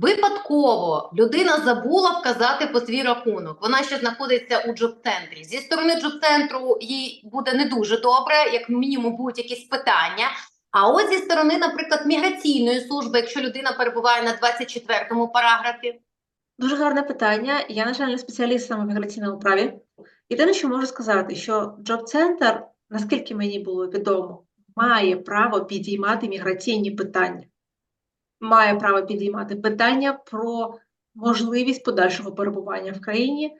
випадково людина забула вказати по свій рахунок. Вона ще знаходиться у джоб-центрі. Зі сторони джоб-центру їй буде не дуже добре, як мінімум будуть якісь питання. А от зі сторони, наприклад, міграційної служби, якщо людина перебуває на 24-му параграфі, Дуже гарне питання. Я, на жаль, не спеціаліст саме в міграційному праві. Єдине, що можу сказати, що джоб-центр, наскільки мені було відомо, має право підіймати міграційні питання. Має право підіймати питання про можливість подальшого перебування в країні,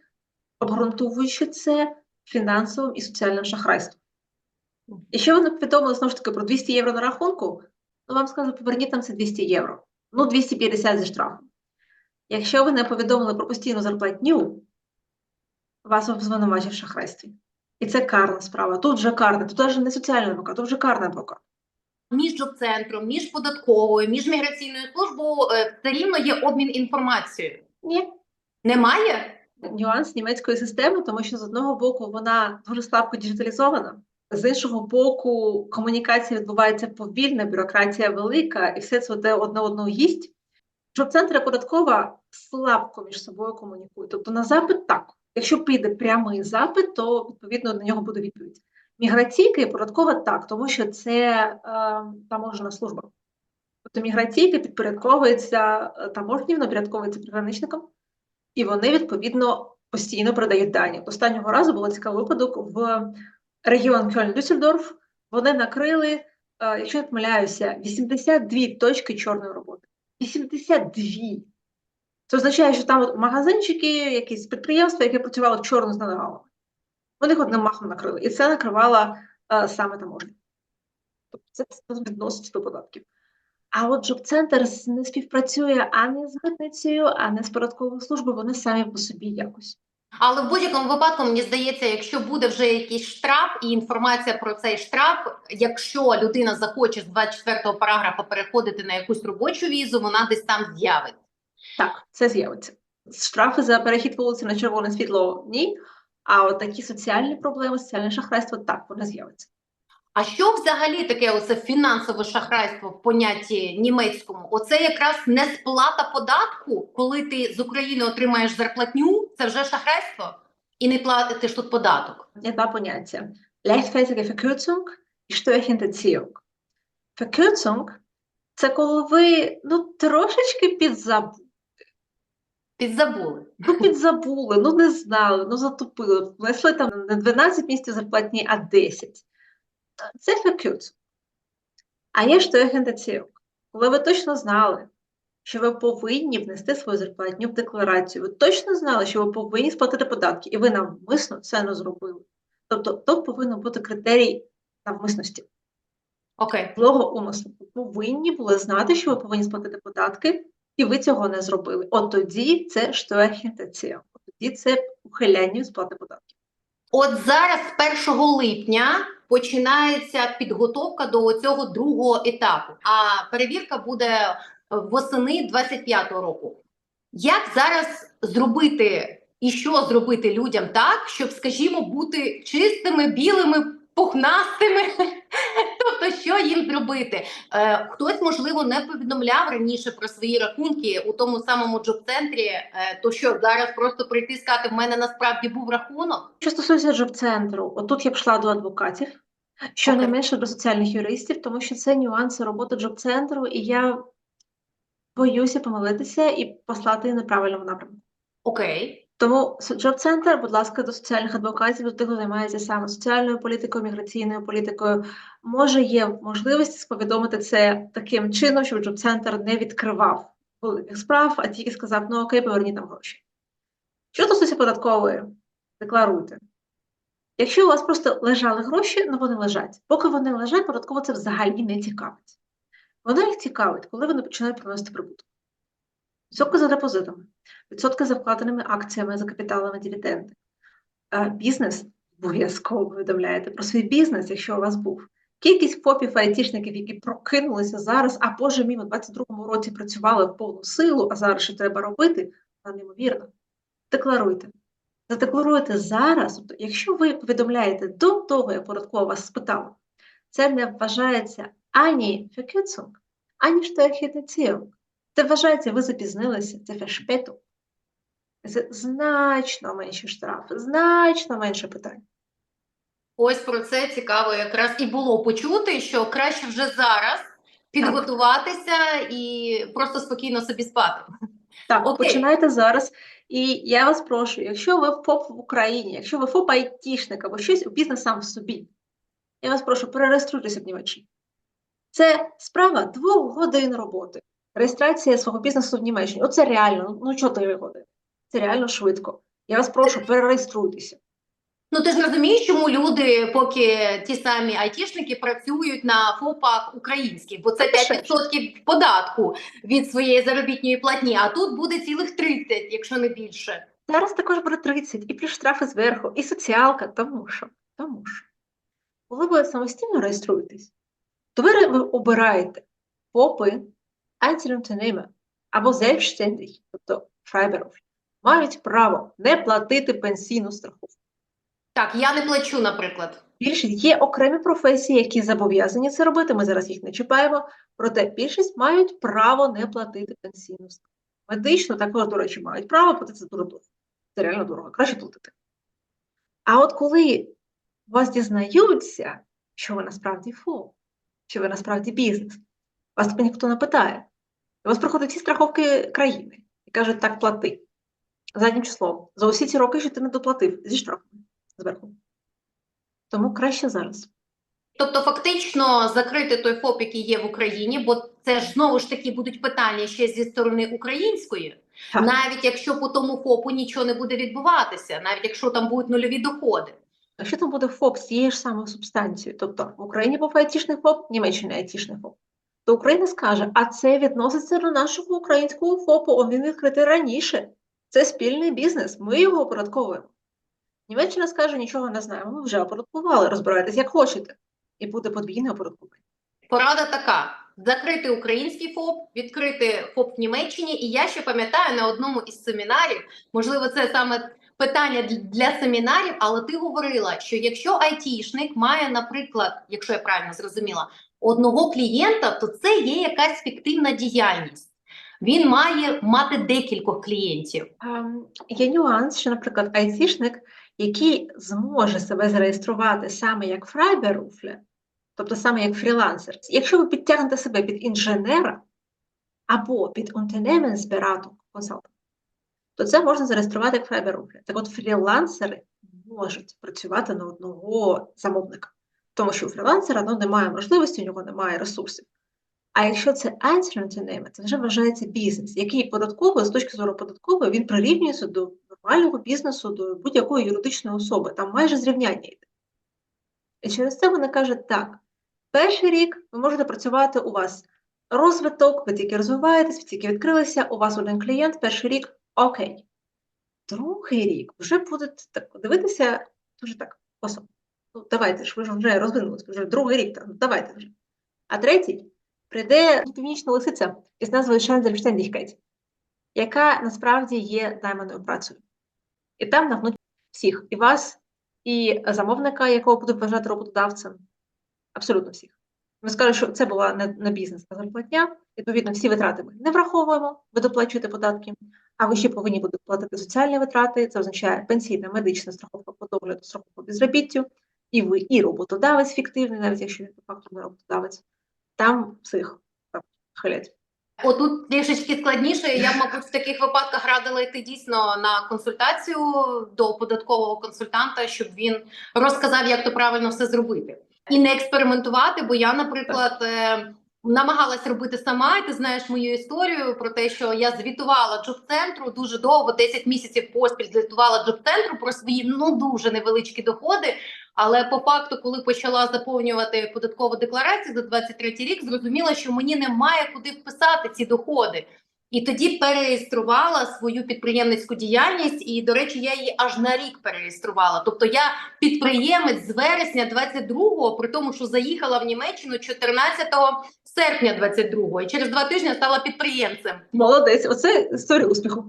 обґрунтовуючи це фінансовим і соціальним шахрайством. Якщо вони повідомили знову ж таки про 200 євро на рахунку, то вам скажу, поверніть нам це 200 євро. Ну, 250 зі штрафом. Якщо ви не повідомили про постійну зарплатню, вас звинувачують в шахрайстві. І це карна справа. Тут вже карна, тут навіть не соціальний адвокат, тут вже карний адвокат. Між джоб-центром, між податковою, між міграційною службою е, все рівно є обмін інформацією. Ні. Немає? Нюанс німецької системи, тому що з одного боку вона дуже слабко діджиталізована, з іншого боку, комунікація відбувається повільна, бюрократія велика, і все це одне одне одного їсть. Джоб-центр податкова слабко між собою комунікують. Тобто на запит так. Якщо прийде прямий запит, то відповідно на нього буде відповідь. Міграційка і податкова так, тому що це е, таможена служба. Тобто міграційка підпорядковується е, таможні, вона підпорядковується приграничникам, і вони відповідно постійно продають дані. Останнього разу було цікавий випадок в регіон Кьольн-Дюссельдорф. Вони накрили, е, якщо не помиляюся, 82 точки чорної роботи. 82. Це означає, що там магазинчики, якісь підприємства, які працювали в чорну з нелегалами. Вони їх одним махом накрили. І це накривала е, саме таможня. Тобто це відносить до податків. А от джоб-центр не співпрацює ані з митницею, ані з податковою службою, вони самі по собі якось. Але в будь-якому випадку, мені здається, якщо буде вже якийсь штраф і інформація про цей штраф, якщо людина захоче з 24-го параграфа переходити на якусь робочу візу, вона десь там з'явиться. Так, це з'явиться. Штрафи за перехід вулиці на червоне світло ні. А от такі соціальні проблеми, соціальне шахрайство, так, вони з'являться. А що взагалі таке оце фінансове шахрайство в понятті німецькому? Оце якраз несплата податку, коли ти з України отримаєш зарплатню, це вже шахрайство, і не платиш тут податок. Є два поняття: Leichtfertige Verkürzung і Steuerhinterziehung. Verkürzung – це коли ви ну, трошечки підзабули. Підзабули. Ну, підзабули, ну не знали, ну затупили. Внесли там не 12 місяців зарплатні, а 10. Це Verkürzung. А є Steuerhinterziehung. Коли ви точно знали, що ви повинні внести свою зарплатню в декларацію, ви точно знали, що ви повинні сплатити податки, і ви навмисно це не зробили. Тобто тут повинен бути критерій навмисності, Окей. злого умислу. Ви повинні були знати, що ви повинні сплатити податки, і ви цього не зробили. От тоді це. От тоді це ухиляння сплати податків. От зараз, з 1 липня, починається підготовка до цього другого етапу. А перевірка буде восени 25-го року. Як зараз зробити і що зробити людям так, щоб, скажімо, бути чистими, білими, пухнастими? Тобто, що їм зробити? Е, хтось, можливо, не повідомляв раніше про свої рахунки у тому самому джоб-центрі. Е, то що зараз просто прийти і сказати, в мене насправді був рахунок? Що стосується джоб-центру, отут я пішла до адвокатів, щонайменше до соціальних юристів, тому що це нюанси роботи джоб-центру, і я боюся помилитися і послати неправильному напрямку. Окей. Тому джоб-центр, будь ласка, до соціальних адвокатів, до тих, хто займається саме соціальною політикою, міграційною політикою. Може, є можливість повідомити це таким чином, щоб джоб-центр не відкривав великих справ, а тільки сказав: ну окей, поверніть нам гроші. Що стосується податкової, декларуйте. Якщо у вас просто лежали гроші, ну вони лежать. Поки вони лежать, податково це взагалі не цікавить. Вона їх цікавить, коли вони починають приносити прибуток. Відсотки за депозитами, відсотки за вкладеними акціями, за капіталами, дивіденди. Е, Бізнес обов'язково повідомляєте про свій бізнес, якщо у вас був. Кількість попів айтішників, які прокинулися зараз, а боже мій, у 22-му році працювали в повну силу, а зараз що треба робити, вона неймовірно. Декларуйте. Задекларуйте зараз, тобто, якщо ви повідомляєте до того, як податкова вас спитала, це не вважається ані Verkürzung, ані Steuerhinterziehung. Це вважається, ви запізнилися, це фешпету. Це значно менші штрафи, значно менше питань. Ось про це цікаво якраз і було почути, що краще вже зараз підготуватися і просто спокійно собі спати. Так, Окей. починайте зараз. І я вас прошу, якщо ви ФОП в Україні, якщо ви ФОП айтішник або щось у бізнес сам в собі, я вас прошу, перереєструйтеся в Німеччині. Це справа двох годин роботи. Реєстрація свого бізнесу в Німеччині. Оце реально, ну чотири години. Це реально швидко. Я вас прошу, перереєструйтеся. Ну ти ж розумієш, чому люди, поки ті самі айтішники працюють на ФОПах українських, бо це Та 5% податку від своєї заробітної платні, а тут буде цілих 30, якщо не більше. Зараз також буде 30, і плюс штрафи зверху, і соціалка, тому що, тому що. Коли ви самостійно реєструєтесь, то ви обираєте ФОПи, Einzelunternehmen або Selbstständig, тобто Freiberuf, мають право не платити пенсійну страховку. Так, я не плачу, наприклад. Більшість є окремі професії, які зобов'язані це робити. Ми зараз їх не чіпаємо. Проте більшість мають право не платити пенсійну страховку. Медично також, до речі, мають право, проте це дуже дорого. Це реально дорого, краще платити. А от коли вас дізнаються, що ви насправді ФОП, що ви насправді бізнес, вас тепер ніхто не питає. У вас приходять всі страховки країни і кажуть, так плати. Заднім числом. За усі ці роки, що ти не доплатив зі штрафами зверху. Тому краще зараз. Тобто, фактично закрити той ФОП, який є в Україні, бо це ж знову ж таки будуть питання ще зі сторони української, Так. навіть якщо по тому ФОПу нічого не буде відбуватися, навіть якщо там будуть нульові доходи. Якщо там буде ФОП з тією ж самою субстанцією, тобто в Україні був айтішний ФОП, в Німеччині айтішний ФОП, то Україна скаже, а це відноситься до нашого українського ФОПу, він відкритий раніше. Це спільний бізнес, ми його оподатковуємо. Німеччина скаже, нічого не знаємо, ми вже оподаткували, розбирайтесь як хочете. І буде подвійне оподаткування. Порада така: закрити український ФОП, відкрити ФОП в Німеччині. І я ще пам'ятаю на одному із семінарів, можливо, це саме питання для семінарів, але ти говорила, що якщо айтішник має, наприклад, якщо я правильно зрозуміла, одного клієнта, то це є якась фіктивна діяльність. Він має мати декількох клієнтів. Ем, Є нюанс, що, наприклад, айтішник, який зможе себе зареєструвати саме як фрайберуфле, тобто саме як фрілансер, якщо ви підтягнете себе під інженера або під Unternehmensberatung, консалтинг, то це можна зареєструвати як фрайберуфле. Так от фрілансери можуть працювати на одного замовника, тому що у фрілансера ну, немає можливості, у нього немає ресурсів. А якщо це Einzelunternehmen, це вже вважається бізнес, який податково, з точки зору податкової, він прирівнюється до нормального бізнесу, до будь-якої юридичної особи. Там майже зрівняння йде. І через це вони кажуть, так, перший рік ви можете працювати у вас розвиток, ви тільки розвиваєтесь, ви тільки відкрилися, у вас один клієнт, перший рік окей. Другий рік вже будете так дивитися дуже так особливо. Ну, давайте ж, ви ж вже розвинулися, вже другий рік, ну, давайте вже. А третій прийде північна лисиця із назвою Шензельштендіхкет, яка насправді є найманою працею. І там нагнуть всіх, і вас, і замовника, якого будуть вважати роботодавцем, абсолютно всіх. Ми скажемо, що це була не, не бізнес, а зарплатня. Відповідно, всі витрати ми не враховуємо, ви доплачуєте податки, а ви ще повинні будете платити соціальні витрати. Це означає пенсійна, медична страховка по догляду, страховка безробіттю, і ви, і роботодавець фіктивний, навіть якщо він по факту не роботодавець, там псих хилять. Отут трішечки складніше. Я мабуть, в таких випадках радила йти дійсно на консультацію до податкового консультанта, щоб він розказав, як то правильно все зробити, і не експериментувати. Бо я, наприклад, намагалась робити сама, і ти знаєш мою історію про те, що я звітувала джоб-центру дуже довго, 10 місяців поспіль звітувала джоб-центру про свої ну дуже невеличкі доходи. Але по факту, коли почала заповнювати податкову декларацію за 23 рік, зрозуміла, що мені немає куди вписати ці доходи. І тоді перереєструвала свою підприємницьку діяльність, і, до речі, я її аж на рік перереєструвала. Тобто я підприємець з вересня 22-го, при тому, що заїхала в Німеччину 14 серпня 22-го, і через два тижні стала підприємцем. Молодець, оце історія успіху.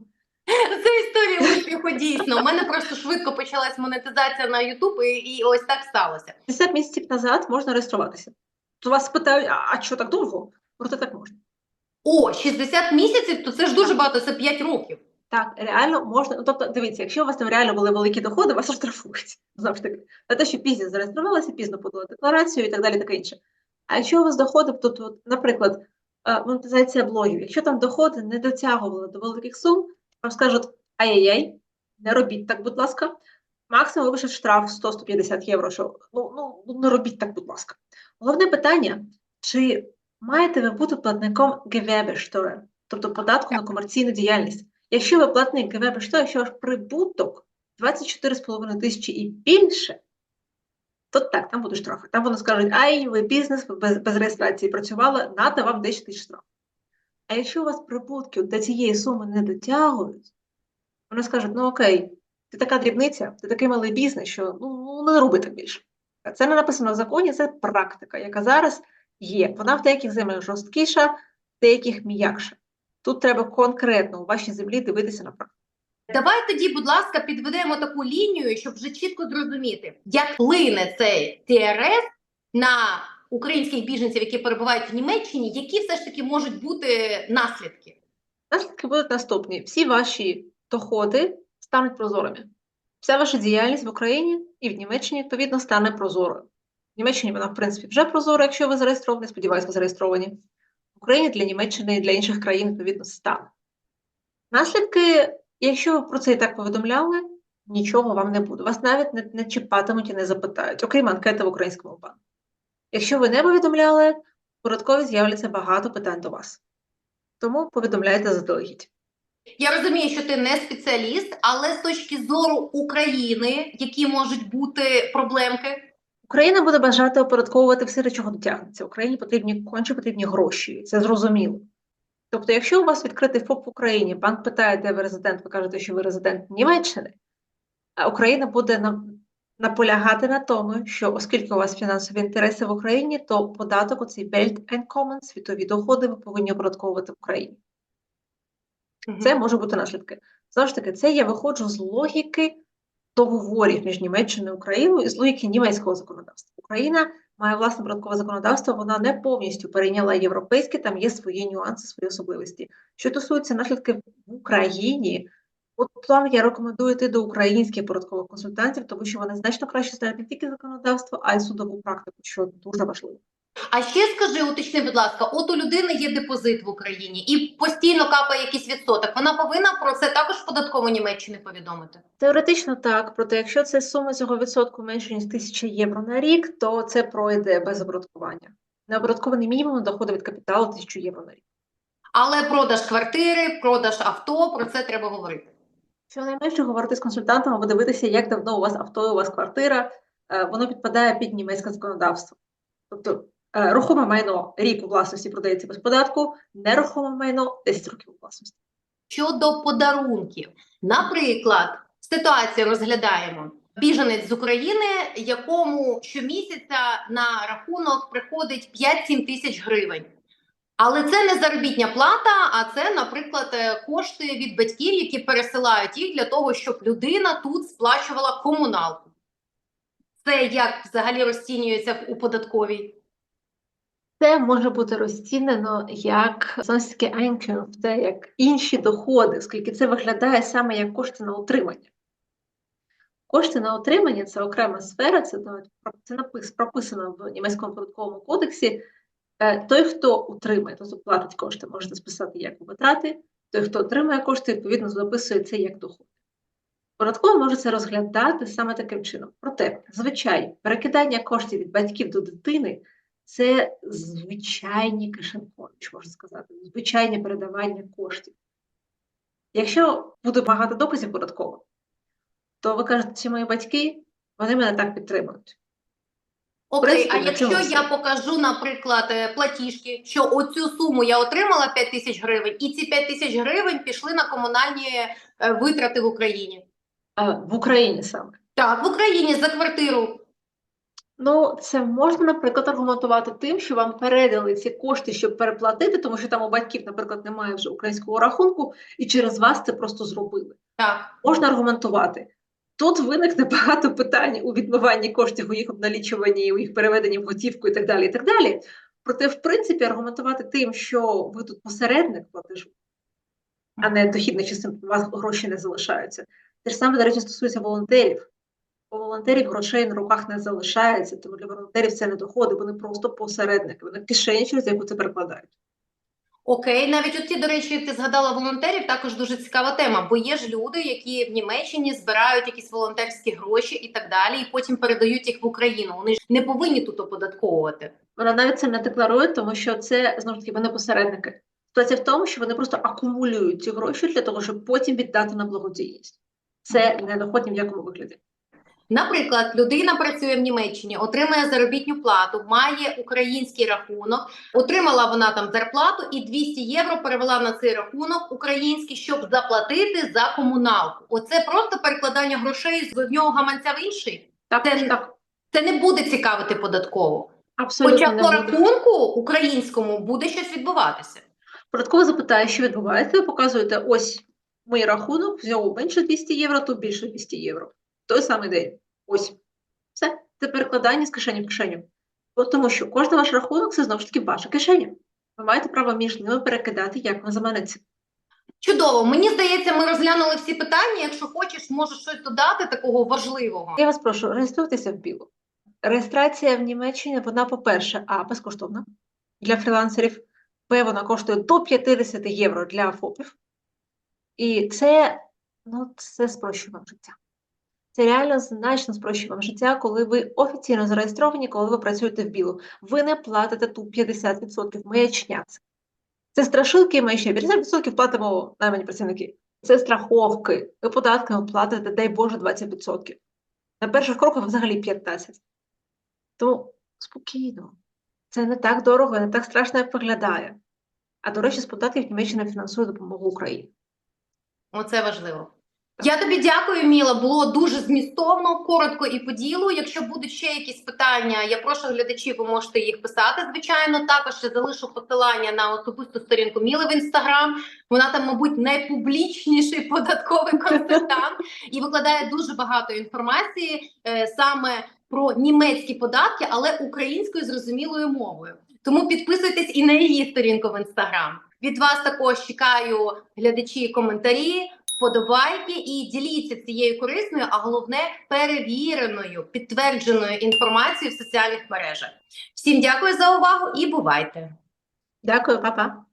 Це історія успіху дійсно. У мене просто швидко почалась монетизація на YouTube, і, і ось так сталося. 50 місяців назад можна реєструватися. То вас питають, а, а що так довго? Проте так можна. О, 60 місяців, то це ж дуже багато, це 5 років. Так, реально можна. Ну, тобто, дивіться, якщо у вас там реально були великі доходи, вас штрафують. Знову ж за те, що пізно зареєструвалися, пізно подали декларацію і так далі, таке інше. А якщо у вас доходи, тут, от, наприклад, е, монетизація блогів, якщо там доходи не дотягували до великих сум, вам скажуть ай-яй-яй, не робіть так, будь ласка. Максимум випишуть штраф 100-150 євро. Що ну, ну, ну не робіть так, будь ласка. Головне питання: чи маєте ви бути платником Gewerbesteuer, тобто податку на комерційну діяльність? Якщо ви платник Gewerbesteuer, якщо ваш прибуток 24,5 тисячі і більше, то так, там будуть штрафи. Там вони скажуть, ай, ви бізнес, без, без реєстрації працювали, надо вам 10 тисяч штраф. А якщо у вас прибутки до цієї суми не дотягують, вони скажуть, ну окей, ти така дрібниця, ти такий малий бізнес, що ну, не роби так більше. Це не написано в законі, це практика, яка зараз є. Вона в деяких землях жорсткіша, в деяких м'якша. Тут треба конкретно у вашій землі дивитися на практику. Давай тоді, будь ласка, підведемо таку лінію, щоб вже чітко зрозуміти, як вплине цей ТРС на українських біженців, які перебувають в Німеччині, які все ж таки можуть бути наслідки. Наслідки будуть наступні: всі ваші доходи стануть прозорими. Вся ваша діяльність в Україні і в Німеччині, відповідно, стане прозорою. В Німеччині вона, в принципі, вже прозора, якщо ви зареєстровані, сподіваюся, ви зареєстровані. В Україні для Німеччини і для інших країн, відповідно, стане. Наслідки, якщо ви про це і так повідомляли, нічого вам не буде. Вас навіть не, не чіпатимуть і не запитають, окрім анкети в українському банку. Якщо ви не повідомляли, податкові з'являться багато питань до вас. Тому повідомляйте заздалегідь. Я розумію, що ти не спеціаліст, але з точки зору України, які можуть бути проблемки. Україна буде бажати оподатковувати все, до чого дотягнеться. Україні потрібні конче потрібні гроші, це зрозуміло. Тобто, якщо у вас відкритий ФОП в Україні, банк питає, де ви резидент, ви кажете, що ви резидент Німеччини, а Україна буде наполягати на тому, що оскільки у вас фінансові інтереси в Україні, то податок оцей Welteinkommen, світові доходи, ви повинні оподатковувати в Україні. Це може бути наслідки. Знову ж таки, це я виходжу з логіки договорів між Німеччиною і Україною і з логіки німецького законодавства. Україна має власне податкове законодавство, вона не повністю перейняла європейське, там є свої нюанси, свої особливості. Що стосується наслідків в Україні, от там я рекомендую йти до українських податкових консультантів, тому що вони значно краще знають не тільки законодавство, а й судову практику, що дуже важливо. А ще скажи, уточни, будь ласка, от у людини є депозит в Україні і постійно капає якийсь відсоток. Вона повинна про це також в податкову Німеччини повідомити. Теоретично так, проте якщо це сума цього відсотку менше ніж 1000 євро на рік, то це пройде без оподаткування. Неоподаткований мінімум доходу від капіталу 1000 євро на рік. Але продаж квартири, продаж авто, про це треба говорити. Щонайменше говорити з консультантом або дивитися, як давно у вас авто, у вас квартира, е, воно підпадає під німецьке законодавство. Тобто рухоме майно рік у власності продається без податку, нерухоме майно 10 років у власності. Щодо подарунків, наприклад, ситуацію розглядаємо. Біженець з України, якому щомісяця на рахунок приходить 5-7 тисяч гривень. Але це не заробітня плата, а це, наприклад, е, кошти від батьків, які пересилають їх для того, щоб людина тут сплачувала комуналку. Це як взагалі розцінюється у податковій? Це може бути розцінено як таки це як інші доходи, оскільки це виглядає саме як кошти на утримання. Кошти на утримання це окрема сфера, це, навіть це прописано в німецькому податковому кодексі. Е, Той, хто утримує, тобто платить кошти, можете списати як витрати, той, хто отримує кошти, відповідно записує це як доход. Податково може це розглядати саме таким чином. Проте, звичайно, перекидання коштів від батьків до дитини це звичайні кишенькові, можна сказати, звичайне передавання коштів. Якщо буде багато доказів податково, то ви кажете, ці мої батьки, вони мене так підтримують. Окей, принципі, а якщо все. я покажу, наприклад, е, платіжки, що оцю суму я отримала 5 тисяч гривень, і ці 5 тисяч гривень пішли на комунальні е, витрати в Україні. А, в Україні саме. Так, в Україні за квартиру. Ну, це можна, наприклад, аргументувати тим, що вам передали ці кошти, щоб переплатити, тому що там у батьків, наприклад, немає вже українського рахунку, і через вас це просто зробили. Так. Можна аргументувати. Тут виникне багато питань у відмиванні коштів, у їх обналічуванні, у їх переведенні в готівку і так далі. і так далі. Проте, в принципі, аргументувати тим, що ви тут посередник платежу, а не дохідна частина, у вас гроші не залишаються. Те ж саме, до речі, стосується волонтерів. У волонтерів грошей на руках не залишається, тому для волонтерів це не доходи, вони просто посередники, вони кишені, через яку це перекладають. Окей, навіть оті, до речі, ти згадала волонтерів, також дуже цікава тема, бо є ж люди, які в Німеччині збирають якісь волонтерські гроші і так далі, і потім передають їх в Україну. Вони ж не повинні тут оподатковувати. Вона навіть це не декларує, тому що це знову ж таки вони посередники. Ситуація в тому, що вони просто акумулюють ці гроші для того, щоб потім віддати на благодійність. Це не доход ні в якому вигляді. Наприклад, людина працює в Німеччині, отримує заробітну плату, має український рахунок, отримала вона там зарплату і 200 євро перевела на цей рахунок український, щоб заплатити за комуналку. Оце просто перекладання грошей з одного гаманця в інший. Так, Це- так, Це не буде цікавити податково. абсолютно Хоча по рахунку українському буде щось відбуватися. Податково запитає, що відбувається, ви показуєте ось мій рахунок, взяв менше 200 євро, тут більше 200 євро. Той самий день. Ось. Все. Це перекладання з кишені в кишеню. Бо Тому що кожен ваш рахунок це знову ж таки ваша кишеня. Ви маєте право між ними перекидати, як вам заманеться. Чудово, мені здається, ми розглянули всі питання. Якщо хочеш, можеш щось додати такого важливого. Я вас прошу, реєструйтеся в білу. Реєстрація в Німеччині, вона, по-перше, а безкоштовна для фрілансерів. Б, вона коштує до 50 євро для ФОПів. І це, ну, це спрощує вам життя. Це реально значно спрощує вам життя, коли ви офіційно зареєстровані, коли ви працюєте в білу. Ви не платите тут 50%. Маячня. Це страшилки і маячня. 50% платимо наймані працівники. Це страховки. Ви податками платите, дай Боже, 20%. На перших кроках взагалі 15. Тому спокійно. Це не так дорого, не так страшно, як виглядає. А до речі, з податків Німеччина фінансує допомогу Україні. Оце важливо. Я тобі дякую, Міла. Було дуже змістовно, коротко і по ділу. Якщо будуть ще якісь питання, я прошу глядачів, ви можете їх писати. Звичайно, також ще залишу посилання на особисту сторінку Міли в інстаграм. Вона там, мабуть, найпублічніший податковий консультант і викладає дуже багато інформації е, саме про німецькі податки, але українською зрозумілою мовою. Тому підписуйтесь і на її сторінку в інстаграм. Від вас також чекаю глядачі коментарі, вподобайки і діліться цією корисною, а головне перевіреною, підтвердженою інформацією в соціальних мережах. Всім дякую за увагу і бувайте! Дякую, па-па.